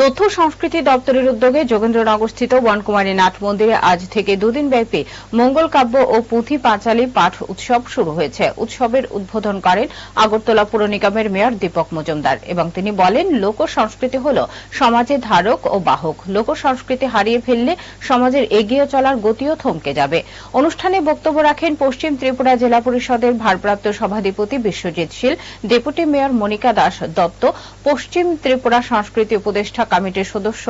তথ্য সংস্কৃতি দপ্তরের উদ্যোগে যোগেন্দ্রনগরস্থিত বনকুমারী নাট মন্দিরে আজ থেকে দুদিন ব্যাপী মঙ্গল কাব্য ও পুঁথি পাঁচালী পাঠ উৎসব শুরু হয়েছে। উৎসবের উদ্বোধন করেন আগরতলা পুর নিগমের মেয়র দীপক মজুমদার এবং তিনি বলেন, লোক সংস্কৃতি হল সমাজের ধারক ও বাহক। লোক সংস্কৃতি হারিয়ে ফেললে সমাজের এগিয়ে চলার গতিও থমকে যাবে। অনুষ্ঠানে বক্তব্য রাখেন পশ্চিম ত্রিপুরা জেলা পরিষদের ভারপ্রাপ্ত সভাধিপতি বিশ্বজিৎ শীল, ডেপুটি মেয়র মনিকা দাস দত্ত, পশ্চিম ত্রিপুরা সংস্কৃতি উপদেষ্টা কমিটির সদস্য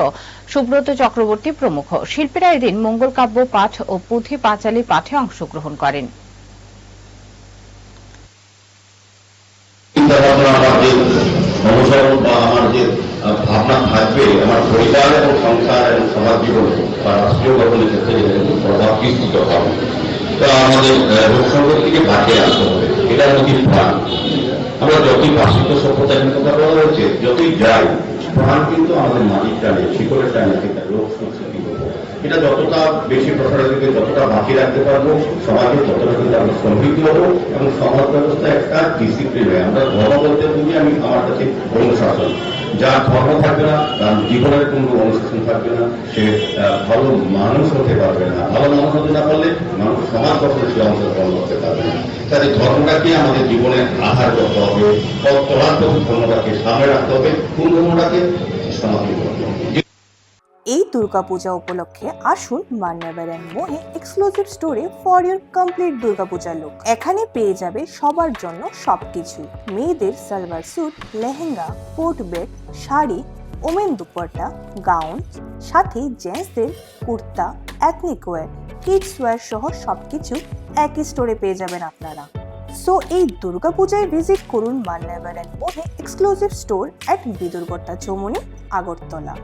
সুব্রত চক্রবর্তী প্রমুখ। শিল্পীরা এদিন মঙ্গল কাব্য পাঠ ও পুঁথি পাঁচালী পাঠে অংশগ্রহণ করেন। ভাবনা থাকবে, আমার পরিবার এবং সংসার এবং সমাজ জীবনে বা রাষ্ট্রীয় গঠনের ক্ষেত্রে প্রভাব বিস্তৃত হবে, তো আমাদের রূপসঙ্গতিকে বাঁচিয়ে রাখতে হবে। এটা নদী প্রাণ। আমরা যতই পাশ্চাত্য সভ্যতা কথা বলা হয়েছে, যতই যাই প্রাণ কিন্তু আমাদের মাটির টানে শিকড়ের টানে সেটা লোক সংস্কৃতি এটা যতটা বেশি প্রসারের দিকে যতটা বাকি রাখতে পারব সমাজে ততটা কিন্তু আমরা সমৃদ্ধ হব, এবং সমাজ ব্যবস্থা একটা ডিসিপ্লিন হয়। আমরা ধর্ম বলতে বুঝি, আমি আমার কাছে অনুশাসন। যার ধর্ম থাকবে না, তার জীবনের কোনো অনুশাসন থাকবে না। সে ভালো মানুষ হতে পারবে না। ভালো মানুষ হতে না পারলে মানুষ সমাজ গঠনে সে অংশগ্রহণ করতে পারবে না। তাই ধর্মটাকে আমাদের জীবনে আধার করতে হবে পথে ধর্মটাকে সামনে রাখতে হবে, কোন ধর্মটাকে? এই দুর্গাপূজা উপলক্ষে আসুন মান্নাবার অ্যান্ড মোহে এক্সক্লুসিভ স্টোরে for your complete Durga Puja look এখানে পেয়ে যাবে সবার জন্য সবকিছু। মেয়েদের সালভার স্যুট লেহেঙ্গা কোট বেড শাড়ি ওমেন দুপাট্টা গাউন সাথে জেন্টসদের kurta ethnic wear kids wear সহ সবকিছু একই স্টোরে পেয়ে যাবেন আপনারা। সো এই দুর্গাপূজায় ভিজিট করুন and Mohey exclusive store at Bidurkarta Chowmuhani Agartala.